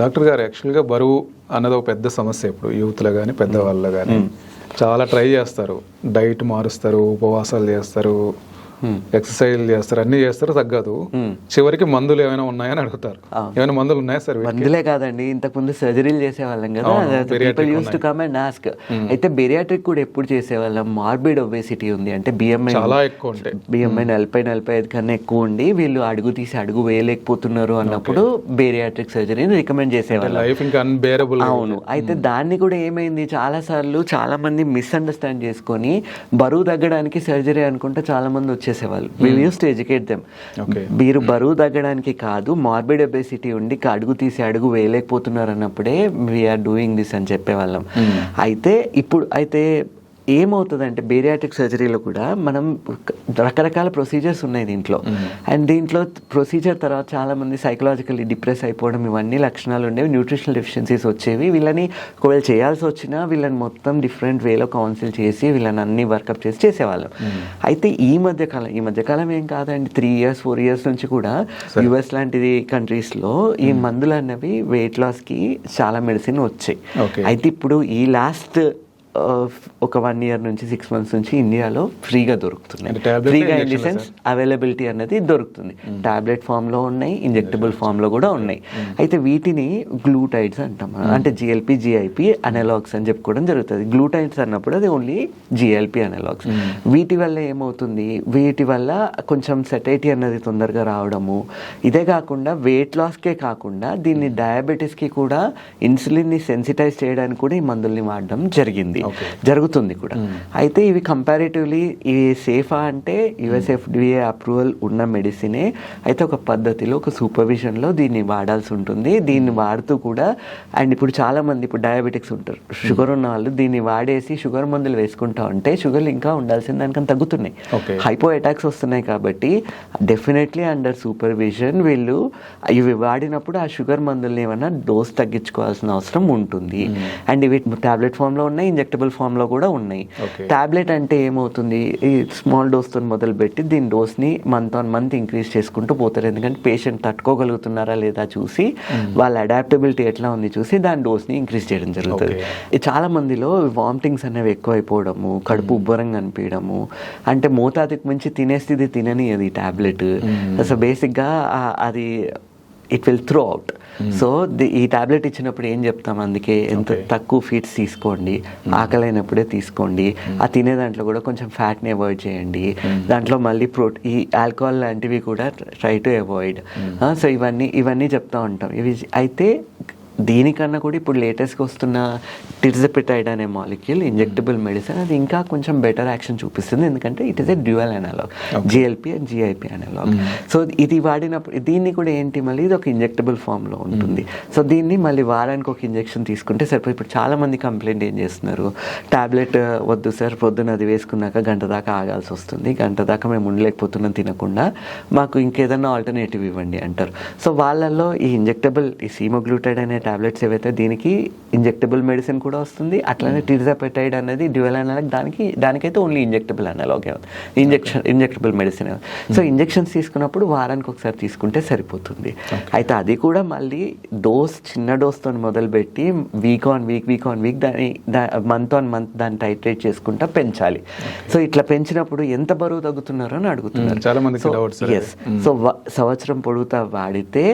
Doctor గారు యాక్చువల్గా బరువు అన్నది ఒక పెద్ద సమస్య ఇప్పుడు యూత్లో కానీ పెద్దవాళ్ళలో కానీ చాలా ట్రై చేస్తారు. డైట్ మారుస్తారు ఉపవాసాలు చేస్తారు. ఎక్సర్సైజ్ చేస్తారు అన్ని చేస్తారు తగ్గదు. చివరికి మందులు ఏమైనా ఉన్నాయని అడుగుతారు. ఏమైనా మందులు ఉన్నాయా సార్? మందులే కాదండి ఇంతకు ముందు సర్జరీలు చేసేవాళ్ళం కదా use to come and ask అయితే బెరియాట్రిక్ కూడా ఎప్పుడు చేసేవాళ్ళం? మార్బిడ్ ఒబేసిటీ ఉంది అంటే బిఎంఐ చాలా ఎక్కువ ఉంటాయి. బిఎంఐ నలభై నలభై ఐదు కన్నా ఎక్కువ ఉండి వీళ్ళు అడుగు తీసి అడుగు వేయలేకపోతున్నారు అన్నప్పుడు బేరియాట్రిక్ సర్జరీని రికమెండ్ చేసేవాళ్ళం. లైఫ్ ఇంకా అన్బేరబుల్ అవును. అయితే దాన్ని కూడా ఏమైంది? చాలా సార్లు చాలా మంది మిస్అండర్స్టాండ్ చేసుకొని బరువు తగ్గడానికి సర్జరీ అనుకుంటే చాలా మంది వచ్చేసేవాళ్ళు we use to educate them. మీరు బరువు తగ్గడానికి కాదు మార్బిడ్ ఒబేసిటీ ఉండి అడుగు తీసి అడుగు వేయలేకపోతున్నారు అన్నప్పుడే వీఆర్ డూయింగ్ దిస్ అని చెప్పేవాళ్ళం. అయితే ఇప్పుడు అయితే ఏమవుతుందంటే బేరియాటిక్ సర్జరీలో కూడా మనం రకరకాల ప్రొసీజర్స్ ఉన్నాయి దీంట్లో. అండ్ దీంట్లో ప్రొసీజర్ తర్వాత చాలా మంది సైకలాజికల్లీ డిప్రెస్ అయిపోవడం ఇవన్నీ లక్షణాలు ఉండేవి. న్యూట్రిషనల్ డెఫిషియన్సీస్ వచ్చేవి. వీళ్ళని ఒకవేళ చేయాల్సి వచ్చినా వీళ్ళని మొత్తం డిఫరెంట్ వేలో కౌన్సిల్ చేసి వీళ్ళని అన్ని వర్కప్ చేసి చేసేవాళ్ళం. అయితే ఈ మధ్య కాలం ఈ మధ్య కాలం ఏం కాదండి త్రీ ఇయర్స్ ఫోర్ ఇయర్స్ నుంచి కూడా యుఎస్ లాంటిది కంట్రీస్లో ఈ మందులు అన్నవి వెయిట్ లాస్కి చాలా మెడిసిన్ వచ్చాయి. అయితే ఇప్పుడు ఈ లాస్ట్ ఒక వన్ ఇయర్ నుంచి సిక్స్ మంత్స్ నుంచి ఇండియాలో ఫ్రీగా దొరుకుతున్నాయి. ఫ్రీగా ఇన్ ది సెన్స్ అవైలబిలిటీ అనేది దొరుకుతుంది. టాబ్లెట్ ఫామ్లో ఉన్నాయి ఇంజెక్టబుల్ ఫామ్లో కూడా ఉన్నాయి. అయితే వీటిని గ్లూటైడ్స్ అంటాం. అంటే జిఎల్పి జిఐపి అనలాగ్స్ అని చెప్పుకోవడం జరుగుతుంది. గ్లూటైడ్స్ అన్నప్పుడు అది ఓన్లీ జిఎల్పి అనలాగ్స్ వీటి వల్ల ఏమవుతుంది? వీటి వల్ల కొంచెం సెటైటీ అన్నది తొందరగా రావడము. ఇదే కాకుండా వెయిట్ లాస్కే కాకుండా దీన్ని డయాబెటీస్కి కూడా ఇన్సులిన్ని సెన్సిటైజ్ చేయడానికి కూడా ఈ మందుల్ని వాడడం జరిగింది. Okay. జరుగుతుంది కూడా. అయితే ఇవి కంపారిటివ్లీ ఇవి సేఫా అంటే యుఎస్ఎఫ్డిఏ అప్రూవల్ ఉన్న మెడిసినే అయితే ఒక పద్ధతిలో ఒక సూపర్విజన్లో దీన్ని వాడాల్సి ఉంటుంది. దీన్ని వాడుతూ కూడా అండ్ ఇప్పుడు చాలా మంది ఇప్పుడు డయాబెటిక్స్ ఉంటారు. షుగర్ ఉన్న వాళ్ళు దీన్ని వాడేసి షుగర్ మందులు వేసుకుంటా ఉంటే షుగర్ ఇంకా ఉండాల్సిన దానికన్నా తగ్గుతున్నాయి. హైపో అటాక్స్ వస్తున్నాయి కాబట్టి డెఫినెట్లీ అండర్ సూపర్విజన్ వీళ్ళు ఇవి వాడినప్పుడు ఆ షుగర్ మందుల్ని ఏమన్నా డోస్ తగ్గించుకోవాల్సిన అవసరం ఉంటుంది. అండ్ ఇవి టాబ్లెట్ ఫామ్లో ఉన్నాయి ఇంజెక్టబుల్ ఫామ్లో కూడా ఉన్నాయి. టాబ్లెట్ అంటే ఏమవుతుంది? ఈ స్మాల్ డోస్తో మొదలుపెట్టి దీని డోస్ని మంత్ ఆన్ మంత్ ఇంక్రీజ్ చేసుకుంటూ పోతారు. ఎందుకంటే పేషెంట్ తట్టుకోగలుగుతున్నారా లేదా చూసి వాళ్ళ అడాప్టబిలిటీ ఎట్లా ఉంది చూసి దాని డోస్ని ఇంక్రీజ్ చేయడం జరుగుతుంది. చాలా మందిలో వామిటింగ్స్ అనేవి ఎక్కువ అయిపోవడము కడుపు ఉబ్బరంగా అనిపించడము అంటే మోతాదుకు మించి తినేస్తే తినని అది టాబ్లెట్ సో బేసిక్గా అది it will through out so ఈ టాబ్లెట్ ఇచ్చినప్పుడు ఏం చెప్తాం అందుకే? ఎంత. తక్కువ ఫీట్స్ తీసుకోండి ఆకలైనప్పుడే తీసుకోండి ఆ తినే దాంట్లో కూడా కొంచెం ఫ్యాట్ని అవాయిడ్ చేయండి. దాంట్లో మళ్ళీ ప్రో ఈ ఆల్కహాల్ లాంటివి కూడా ట్రై టు అవాయిడ్ సో ఇవన్నీ ఇవన్నీ చెప్తా ఉంటాం. ఇవి అయితే దీనికన్నా కూడా ఇప్పుడు లేటెస్ట్గా వస్తున్న టిర్జపెటైడ్ అనే మాలిక్యూల్ ఇంజెక్టబుల్ మెడిసిన్ అది ఇంకా కొంచెం బెటర్ యాక్షన్ చూపిస్తుంది. ఎందుకంటే it is a dual analog GLP and GIP analog so ఇది వాడినప్పుడు దీన్ని కూడా ఏంటి మళ్ళీ ఇది ఒక ఇంజెక్టబుల్ ఫామ్లో ఉంటుంది. సో దీన్ని మళ్ళీ వారానికి ఒక ఇంజెక్షన్ తీసుకుంటే సరిపోయి ఇప్పుడు చాలా మంది కంప్లైంట్ ఏం చేస్తున్నారు? టాబ్లెట్ వద్దు సార్ పొద్దున అది వేసుకున్నాక గంట దాకా ఆగాల్సి వస్తుంది. గంట దాకా మేము ఉండలేకపోతున్నాం తినకుండా మాకు ఇంకేదన్నా ఆల్టర్నేటివ్ ఇవ్వండి అంటారు. సో వాళ్ళల్లో ఈ ఇంజెక్టబుల్ ఈ సీమోగ్లూటైడ్ అనే టాబ్లెట్స్ ఏవైతే దీనికి ఇంజెక్టబుల్ మెడిసిన్ కూడా వస్తుంది అట్లనే టిర్జాపెటైడ్ అనేది డ్యూయల్ అనలాగ్ దానికి దానికైతే only injectable అనలాగే injection injectable medicine so injections తీసుకున్నప్పుడు వారానికి ఒకసారి తీసుకుంటే సరిపోతుంది. అయితే అది కూడా మళ్ళీ డోస్ చిన్న డోస్తో మొదలుపెట్టి week on week week on week దాని మంత్ ఆన్ మంత్ దాన్ని టైట్రేట్ చేసుకుంటా పెంచాలి. సో ఇట్లా పెంచినప్పుడు ఎంత బరువు తగ్గుతున్నారో అని అడుగుతున్నారు. Mm, చాలా. ఎస్ సో సంవత్సరం పొడుగుతా వాడితే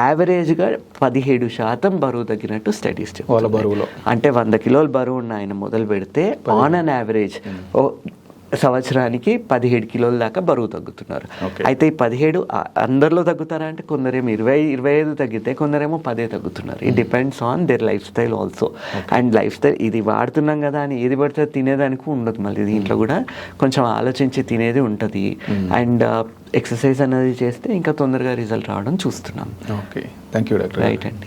యావరేజ్గా పదిహేడు శాతం బరువు తగ్గినట్టు స్టడీస్ వాళ్ళ బరువులో. అంటే వంద కిలోల బరువు ఉన్న ఆయన మొదలు పెడితే ఆన్ అన్ యావరేజ్ ఓ సంవత్సరానికి పదిహేడు కిలోల దాకా బరువు తగ్గుతున్నారు. అయితే ఈ పదిహేడు అందరిలో తగ్గుతారా అంటే కొందరేమో ఇరవై ఇరవై ఐదు తగ్గితే కొందరేమో పదే తగ్గుతున్నారు. It depends on their lifestyle also and lifestyle ఇది వాడుతున్నాం కదా అని ఏది పడితే తినేదానికి ఉండదు మళ్ళీ దీంట్లో కూడా కొంచెం ఆలోచించి తినేది ఉంటుంది. అండ్ ఎక్సర్సైజ్ అనేది చేస్తే ఇంకా తొందరగా రిజల్ట్ రావడం చూస్తున్నాం. Okay. Thank you doctor right అండి.